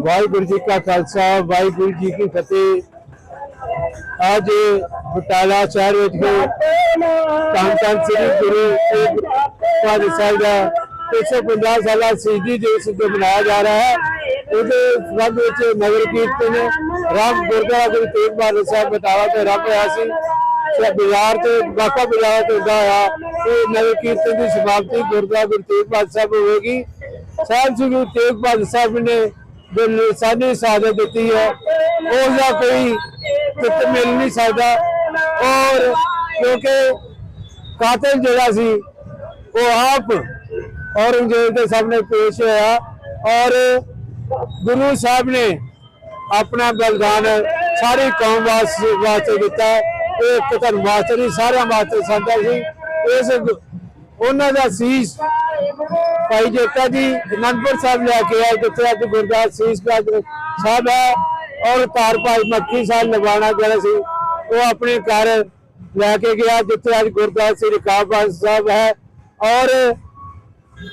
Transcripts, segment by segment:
ਵਾਹਿਗੁਰੂ ਜੀ ਕਾ ਖਾਲਸਾ, ਵਾਹਿਗੁਰੂ ਜੀ ਕੀ ਫਤਿਹ। ਅੱਜ ਬਟਾਲਾ ਸ਼ਹਿਰ ਵਿੱਚ ਧੰਨ ਧੰਨ ਸ੍ਰੀ ਗੁਰੂ ਤੇਗ ਬਹਾਦਰ ਸਾਹਿਬ ਦਾ 150 ਸਾਲਾ ਸ਼ਹੀਦੀ ਦਿਵਸ ਜੋ ਮਨਾਇਆ ਜਾ ਰਿਹਾ ਹੈ। ਉਹਦੇ ਸੰਬੰਧ ਵਿੱਚ ਨਗਰ ਕੀਰਤਨ ਰਾਮ ਗੁਰਦੁਆਰਾ ਗੁਰੂ ਤੇਗ ਬਹਾਦਰ ਸਾਹਿਬ ਬਟਾਲਾ ਤੇ ਰੱਬ ਹੋਇਆ ਸੀ। ਤੇ ਬਾਜ਼ਾਰ ਤੇ ਬਾਕਾ ਬਾਜ਼ਾਰ ਤੇ ਹੁੰਦਾ ਆ ਇਹ ਨਗਰ ਕੀਰਤਨ ਦੀ ਸਮਾਪਤੀ ਗੁਰਦੁਆਰਾ ਗੁਰੂ ਤੇਗ ਬਹਾਦਰ ਸਾਹਿਬ ਹੋਵੇਗੀ। ਸਾਹਿਬ ਸ੍ਰੀ ਗੁਰੂ ਤੇਗ ਬਹਾਦਰ ਸਾਹਿਬ ਨੇ ਜੋ ਲਿਸਾਨੀ ਦਿੱਤੀ ਹੈ। ਉਸ ਦਾ ਕੋਈ ਕਿਤ ਮਿਲ ਨਹੀਂ ਸਕਦਾ। ਔਰ ਕਿਉਂਕਿ ਕਾਤਲ ਜਿਹੜਾ ਸੀ, ਉਹ ਆਪ ਔਰੰਗਜ਼ੇਬ ਦੇ ਸਾਹਮਣੇ ਪੇਸ਼ ਹੋਇਆ। ਔਰ ਗੁਰੂ ਸਾਹਿਬ ਨੇ ਆਪਣਾ ਬਲਿਦਾਨ ਸਾਰੀ ਕੌਮ ਵਾਸ- ਵਾਸਤੇ ਦਿੱਤਾ। ਇਹ ਇੱਕ ਧਰਮ ਵਾਸਤੇ ਨਹੀਂ, ਸਾਰਿਆਂ ਵਾਸਤੇ ਸਾਡਾ ਸੀ। ਇਸ ਉਹਨਾਂ ਦਾ ਸੀਸ ਭਾਈ ਜੇਤਾ ਜੀ, ਅਨੰਦਪੁਰ ਸਾਹਿਬ ਲੈ ਕੇ ਆਏ, ਜਿੱਥੇ ਅੱਜ ਗੁਰਦਾਸ ਸੀਸ ਸਾਹਿਬ ਹੈ, ਔਰ ਤਾਰ ਭਾਈ ਮੱਖੀ ਸਾਹਿਬ ਲਗਾਣਾ ਜਿਹੜਾ ਸੀ, ਉਹ ਆਪਣੇ ਘਰ ਲੈ ਕੇ ਗਿਆ, ਜਿੱਥੇ ਅੱਜ ਗੁਰਦਾਸ ਸ੍ਰੀ ਕਾਬਾਨ ਸਾਹਿਬ ਹੈ। ਔਰ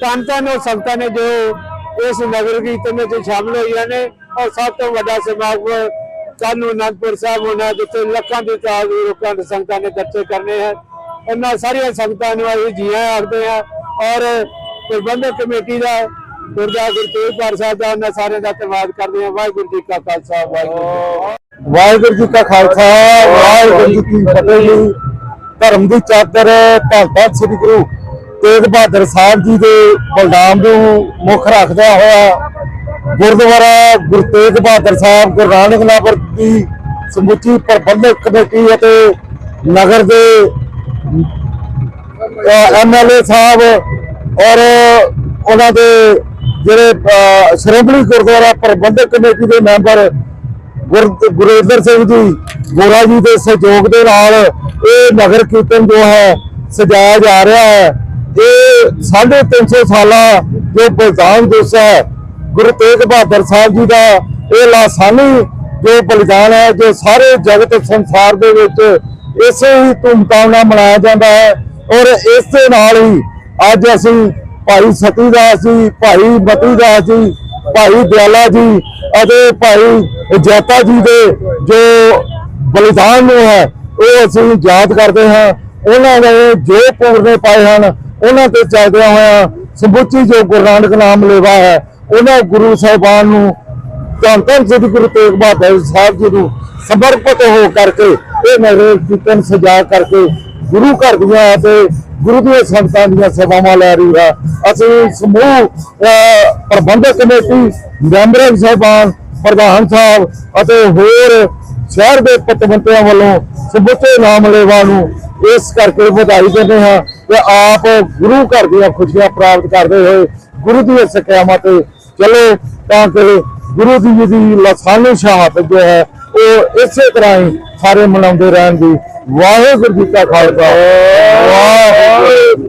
ਤਨ ਤਨ ਉਹ ਨੇ ਜੋ ਇਸ ਨਗਰ ਕੀਰਤਨ ਵਿੱਚ ਸ਼ਾਮਲ ਹੋਈਆਂ ਨੇ, ਔਰ ਸਭ ਤੋਂ ਵੱਡਾ ਸਮਾਗਮ ਕੱਲ ਅਨੰਦਪੁਰ ਸਾਹਿਬ ਹੋਣਾ, ਜਿੱਥੇ ਲੱਖਾਂ ਦੀ ਤਾਦਾਦ ਲੋਕਾਂ ਦੇ ਸੰਗਤਾਂ ਨੇ ਦਰਸ਼ਨ ਕਰਨੇ ਹੈ। ਇਹਨਾਂ ਸਾਰੀਆਂ ਸੰਗਤਾਂ ਨੂੰ ਅਸੀਂ ਜੀਆਂ ਆਖਦੇ ਹਾਂ, ਔਰ ਪ੍ਰਬੰਧਕ ਕਮੇਟੀ ਦਾ ਗੁਰਦਾਸ ਗੁਰੂ ਸਾਹਿਬ ਦਾ ਉਹਨਾਂ ਸਾਰਿਆਂ ਦਾ ਧੰਨਵਾਦ ਕਰਦੇ ਹਾਂ। ਵਾਹਿਗੁਰੂ ਜੀ ਕਾ ਖਾਲਸਾ, ਵਾਹਿਗੁਰੂ ਵਾਹਿਗੁਰੂ ਜੀ ਕਾ ਖਾਲਸਾ, ਵਾਹਿਗੁਰੂ ਜੀ ਕੀ ਫਤਿਹ ਜੀ। ਧਰਮ ਦੀ ਚਾਦਰ ਧੰਨ ਸ੍ਰੀ ਗੁਰੂ ਤੇਗ ਬਹਾਦਰ ਸਾਹਿਬ ਜੀ ਦੇ ਬਲਦਾਮ ਨੂੰ ਮੁੱਖ ਰੱਖਦਾ ਹੋਇਆ ਗੁਰਦੁਆਰਾ ਗੁਰੂ ਤੇਗ ਬਹਾਦਰ ਸਾਹਿਬ, ਗੁਰੂ ਨਾਨਕ ਦੀ ਸਮੁੱਚੀ ਪ੍ਰਬੰਧਕ ਕਮੇਟੀ ਅਤੇ ਨਗਰ ਦੇ ਐਮਐਲਏ ਸਾਹਿਬ ਔਰ ਉਹਨਾਂ ਦੇ ਜਿਹੜੇ ਸ਼੍ਰੋਮਣੀ ਗੁਰਦੁਆਰਾ ਪ੍ਰਬੰਧਕ ਕਮੇਟੀ ਦੇ ਮੈਂਬਰ ਗੁਰ- ਗੁਰੇਂਦਰ ਸਿੰਘ ਜੀ, ਗੋਰਾ ਜੀ ਦੇ ਸਹਿਯੋਗ ਦੇ ਨਾਲ ਇਹ ਨਗਰ ਕੀਰਤਨ ਜੋ ਹੈ, ਸਜਾਇਆ ਜਾ ਰਿਹਾ ਹੈ। ਇਹ 350 ਸਾਲਾ ਜੋ ਬਲਿਦਾਨ ਦਿਵਸ ਹੈ, ਗੁਰੂ ਤੇਗ ਬਹਾਦਰ ਸਾਹਿਬ ਜੀ ਦਾ, ਇਹ ਲਾਸਾਨੀ ਜੋ ਬਲਿਦਾਨ ਹੈ, ਜੋ ਸਾਰੇ ਜਗਤ ਸੰਸਾਰ ਦੇ ਵਿੱਚ ਇਸੇ ਹੀ ਧੂਮਧਾਮ ਨਾਲ ਮਨਾਇਆ ਜਾਂਦਾ ਹੈ। ਔਰ ਇਸ ਦੇ ਨਾਲ ਹੀ ਅੱਜ ਅਸੀਂ ਭਾਈ ਸਤੀ ਦਾਸ ਜੀ ਭਾਈ ਮਤੀ ਦਾਸ ਜੀ ਭਾਈ ਦਿਆਲਾ ਜੀ ਅਤੇ ਭਾਈ ਜੈਤਾ ਜੀ ਦੇ ਜੋ ਬਲੀਦਾਨ ਨੂੰ ਹੈ, ਉਹ ਅਸੀਂ ਯਾਦ ਕਰਦੇ ਹਾਂ। ਉਹਨਾਂ ਨੇ ਜੋ ਪੂਰਨੇ ਪਾਏ ਹਨ। ਉਹਨਾਂ ਤੇ ਚੱਲਦਿਆਂ ਹੋਇਆਂ ਸਮੁੱਚੀ ਜੋ ਗੁਰੂ ਨਾਨਕ ਨਾਮ ਲੇਵਾ ਹੈ, ਉਹਨਾਂ ਗੁਰੂ ਸਾਹਿਬਾਨ ਨੂੰ ਧੰਨ ਧੰਨ ਸ੍ਰੀ ਗੁਰੂ ਤੇਗ ਬਹਾਦਰ ਸਾਹਿਬ ਜੀ ਨੂੰ ਸਮਰਪਿਤ ਹੋ ਕਰਕੇ ਇਹ ਨਗਰ ਕੀਰਤਨ ਸਜਾ ਕਰਕੇ ਗੁਰੂ ਘਰ ਦੀਆਂ ਅਤੇ ਗੁਰੂ ਦੀਆਂ ਸੰਗਤਾਂ ਦੀਆਂ ਸੇਵਾਵਾਂ ਲੈ ਰਹੀ ਹੈ। ਅਸੀਂ ਸਮੂਹ ਪ੍ਰਬੰਧਕ ਕਮੇਟੀ, ਮੈਂਬਰਾਂ ਸਾਹਿਬਾਨ, ਪ੍ਰਧਾਨ ਸਾਹਿਬ ਅਤੇ ਹੋਰ ਸ਼ਹਿਰ ਦੇ ਪਤਵੰਤਿਆਂ ਵੱਲੋਂ ਸਮੁੱਚੇ ਨਾਮਲੇਵਾ ਨੂੰ ਇਸ ਕਰਕੇ ਵਧਾਈ ਦਿੰਦੇ ਹਾਂ ਕਿ ਆਪ ਗੁਰੂ ਘਰ ਦੀਆਂ ਖੁਸ਼ੀਆਂ ਪ੍ਰਾਪਤ ਕਰਦੇ ਹੋਏ ਗੁਰੂ ਦੀਆਂ ਸਿੱਖਿਆਵਾਂ ਤੇ ਚਲੋ ਤਾਂ ਕਿ ਗੁਰੂ ਜੀ ਦੀ ਲਸਾਨੀ ਸ਼ਹਾਦਤ ਜੋ ਹੈ ਉਹ ਇਸੇ ਤਰ੍ਹਾਂ ਹੀ ਸਾਰੇ ਮਨਾਉਂਦੇ ਰਹਿਣ ਦੀ ਵਾਹਿਗੁਰੂ ਜੀ ਕਾ ਖਾਲਸਾ। ਵਾਹਿਗੁਰੂ